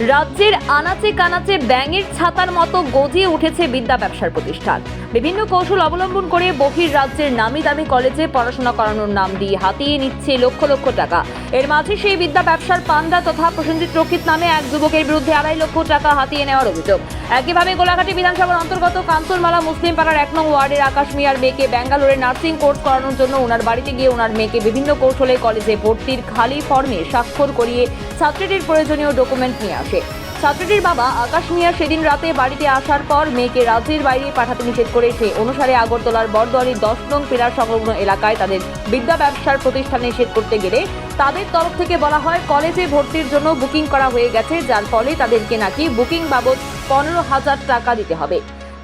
রাজ্যের আনাচে কানাচে ব্যাঙের ছাতার মতো গজিয়ে উঠেছে বিদ্যা ব্যবসার প্রতিষ্ঠান। বিভিন্ন কৌশল অবলম্বন করে বহির রাজ্যের নামি দামি কলেজে পড়াশোনা করানোর নাম দিয়ে হাতিয়ে নিচ্ছে লক্ষ লক্ষ টাকা। এর মাঝে সেই বিদ্যা ব্যবসার পান্ডা তথা প্রসেনজিৎ রক্ষিত নামে এক যুবকের বিরুদ্ধে আড়াই লক্ষ টাকা হাতিয়ে নেওয়ার অভিযোগ। একইভাবে গোলাঘাটি বিধানসভার অন্তর্গত কাঞ্চনমালা মুসলিম পাড়ার এক নং ওয়ার্ডের আকাশ মিয়ার মেয়েকে ব্যাঙ্গালোরে নার্সিং কোর্স করানোর জন্য ওনার বাড়িতে গিয়ে ওনার মেয়েকে বিভিন্ন কৌশলে কলেজে ভর্তির খালি ফর্মে স্বাক্ষর করিয়ে ছাত্রীটির প্রয়োজনীয় ডকুমেন্ট নিয়ে আসে। ছাত্রীটির বাবা আকাশ মিয়া সেদিন রাতে বাড়িতে আসার পর মেয়েকে রাজ্যের বাইরে পাঠাতে নিষেধ করে সে অনুসারে আগরতলার বরদোয়ারির দশ নং পিলার সংলগ্ন এলাকায় তাদের বিদ্যা ব্যবসার প্রতিষ্ঠানে নিষেধ করতে গেলে তাদের তরফ থেকে বলা হয়, কলেজে ভর্তির জন্য বুকিং করা হয়ে গেছে, যার ফলে তাদেরকে নাকি বুকিং বাবদ পনেরো হাজার টাকা দিতে হবে।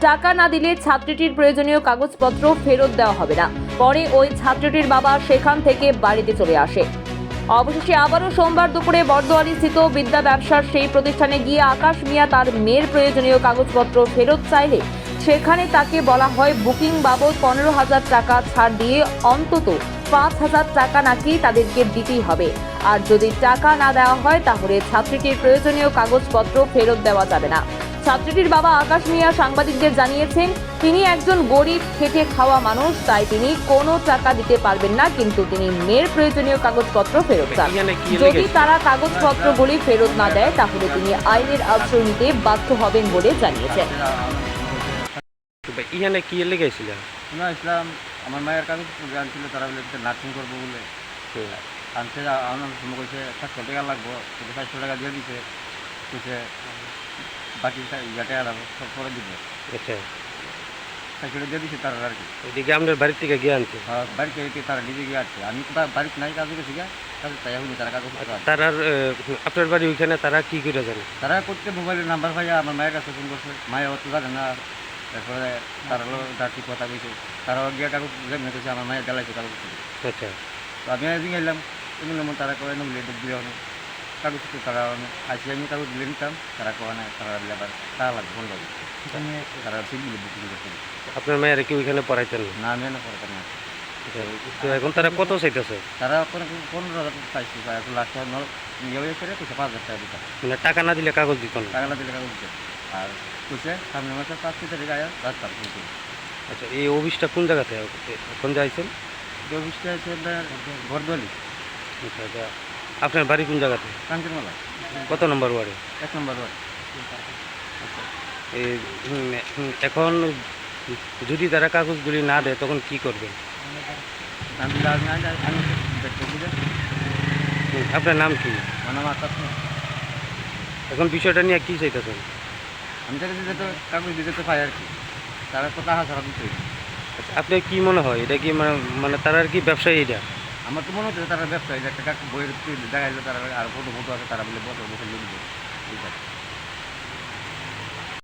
টাকা না দিলে ছাত্রীটির প্রয়োজনীয় কাগজপত্র ফেরত দেওয়া হবে না। পরে ওই ছাত্রীটির বাবা সেখান থেকে বাড়িতে চলে আসে। অবশেষে আবারও সোমবার দুপুরে বর্দোয়ারি স্থিত বিদ্যা ব্যবসার সেই প্রতিষ্ঠানে গিয়ে আকাশ মিয়া তার মেয়ের প্রয়োজনীয় কাগজপত্র ফেরত চাইলে, সেখানে তাকে বলা হয় বুকিং বাবদ পনেরো হাজার টাকা ছাড় দিয়ে অন্তত পাঁচ হাজার টাকা নাকি তাদেরকে দিতেই হবে। আর যদি টাকা না দেওয়া হয়, তাহলে ছাত্রীটির প্রয়োজনীয় কাগজপত্র ফেরত দেওয়া যাবে না। ছাত্রীটির বাবা আকাশ মিয়া সাংবাদিকদের জানিয়েছেন তিনি একজন গরিব খেটে খাওয়া মানুষ তাই তিনি কোনো টাকা দিতে পারবেন না কিন্তু তিনি মেয়ের প্রয়োজনীয় কাগজপত্র ফেরত চান। যদি? তারা কাগজপত্রগুলি ফেরত না দেয় তাহলে তিনি আইনের আশ্রয় নিতে বাধ্য হবেন বলে জানিয়েছেন। ইহানে কি লেগেছিল? না ইসলাম আমার মায়ের কাছে জানছিল তারা বলে নার্সিং করব বলে। আনতে আমার সাতশো টাকা লাগবো সাতশো টাকা দিয়ে দিছে। কইছে বাকি ইয়াতে আলাবো সব করে দিবে। আচ্ছা। সাতশো টাকা দিয়ে দিছে তারা আর কি। এদিকে আমাদের বাড়ি থেকে গিয়ে আনছে? আর বাড়িতে এসে তারা নিজে গিয়ে আসছে আমি তো তার বাড়িতে নাই কাজ করেছি গা কাজ তাই হয়নি তারা কাজ করতে পারে তারার আহ, আপনার বাড়ি ওইখানে তারা কি করে জানে? তারা করতে মোবাইলের নাম্বার পাইয়া আমার মায়ের কাছে ফোন করছে মায়ের অত জানে না তারপরে তারা হলো তার ঠিক কথা কইছে তারা গিয়ে কাগজ যেমনি কইছে আমার মায়ের জ্বালাইছে কাগজ আচ্ছা। তো আমি একদিন এলাম এমনি মন তারা করে নবলে দিলে অনেক কাগজ তো তারা অনেক আসি আমি কাগজ দিলে নিতাম তারা কোয়া না তারা আবার টাকা লাগবে ফোন লাগবে তারা সিট দিলে বুকিং করতে আপনার মেয়েরা কি ওইখানে পড়াইতেন? না না আমি না করে না। আচ্ছা, তো এখন তারা কত চাইতেছে? তারা কোনো পনেরো হাজার পাইছে এখন লাস্ট ইয়ে করে কইছে পাঁচ হাজার টাকা দিতাম। মানে টাকা না দিলে কাগজ দিত না? টাকা না দিলে কাগজ দিতে আর কইছে সামনে মাসে পাঁচ টাকা আয়া রাস্তার কিন্তু আচ্ছা এই অফিসটা কোন জায়গাতে? কোন যাইছেন যে অফিসটা আছে বরদলি আচ্ছা আচ্ছা। আপনার বাড়ি কোন জায়গাতে? কাঞ্চনমালা। কত নম্বর ওয়ার্ডে? এক নম্বর ওয়ার্ড। এখন যদি তারা কাগজগুলি না দেয় তখন কি করবেন? আপনার নাম কি? এখন বিষয়টা নিয়ে কি চাইতেছেন? আমি কাগজ দিতে তো পাই আর কি। তারা তো টাকা ছাড়া দিতে আচ্ছা, আপনার কি মনে হয়? এটা কি মানে মানে তারা আর কি ব্যবসায়ী এটা? আমার তো মনে হচ্ছে তারা ব্যস্ত হয়ে যায় একটা বইয়ের জায়গায় তারা আর ফটো ফটো আছে, তারা বলে বছর বছর লিখবে ঠিক আছে।